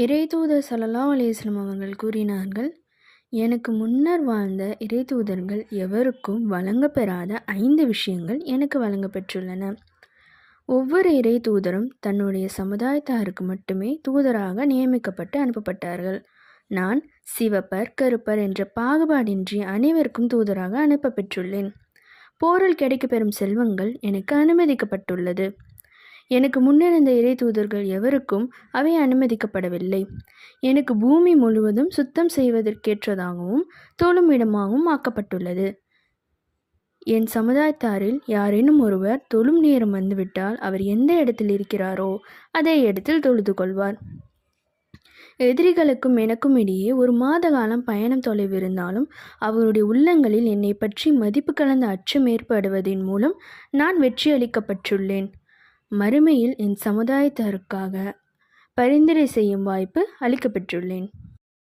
இறைதூதர் சல்லா அலிஸ்லம் அவர்கள் கூறினார்கள் எனக்கு முன்னர் வாழ்ந்த இறைதூதர்கள் எவருக்கும் வழங்கப்பெறாத ஐந்து விஷயங்கள் எனக்கு வழங்கப்பெற்றுள்ளன. ஒவ்வொரு இறைதூதரும் தன்னுடைய சமுதாயத்தாருக்கு மட்டுமே தூதராக நியமிக்கப்பட்டு அனுப்பப்பட்டார்கள். நான் சிவப்பர் கருப்பர் என்ற பாகுபாடின்றி அனைவருக்கும் தூதராக அனுப்பப்பெற்றுள்ளேன். போரில் கிடைக்கப்பெறும் செல்வங்கள் எனக்கு அனுமதிக்கப்பட்டுள்ளது. எனக்கு முன்னிருந்த இறை தூதர்கள் எவருக்கும் அவை அனுமதிக்கப்படவில்லை. எனக்கு பூமி முழுவதும் சுத்தம் செய்வதற்கேற்றதாகவும் தொழும் இடமாகவும் ஆக்கப்பட்டுள்ளது. என் சமுதாயத்தாரில் யாரேனும் ஒருவர் தொழும் நேரம் வந்துவிட்டால் அவர் எந்த இடத்தில் இருக்கிறாரோ அதே இடத்தில் தொழுது கொள்வார். எதிரிகளுக்கும் எனக்கும் இடையே ஒரு மாத காலம் பயணம் தொலைவிருந்தாலும் அவருடைய உள்ளங்களில் என்னை பற்றி மதிப்பு கலந்த அச்சம் ஏற்படுவதன் மூலம் நான் வெற்றியளிக்கப்பட்டுள்ளேன். மறுமையில் என் சமுதாயத்தாருக்காக பரிந்துரை செய்யும் வாய்ப்பு அளிக்கப்பெற்றுள்ளேன்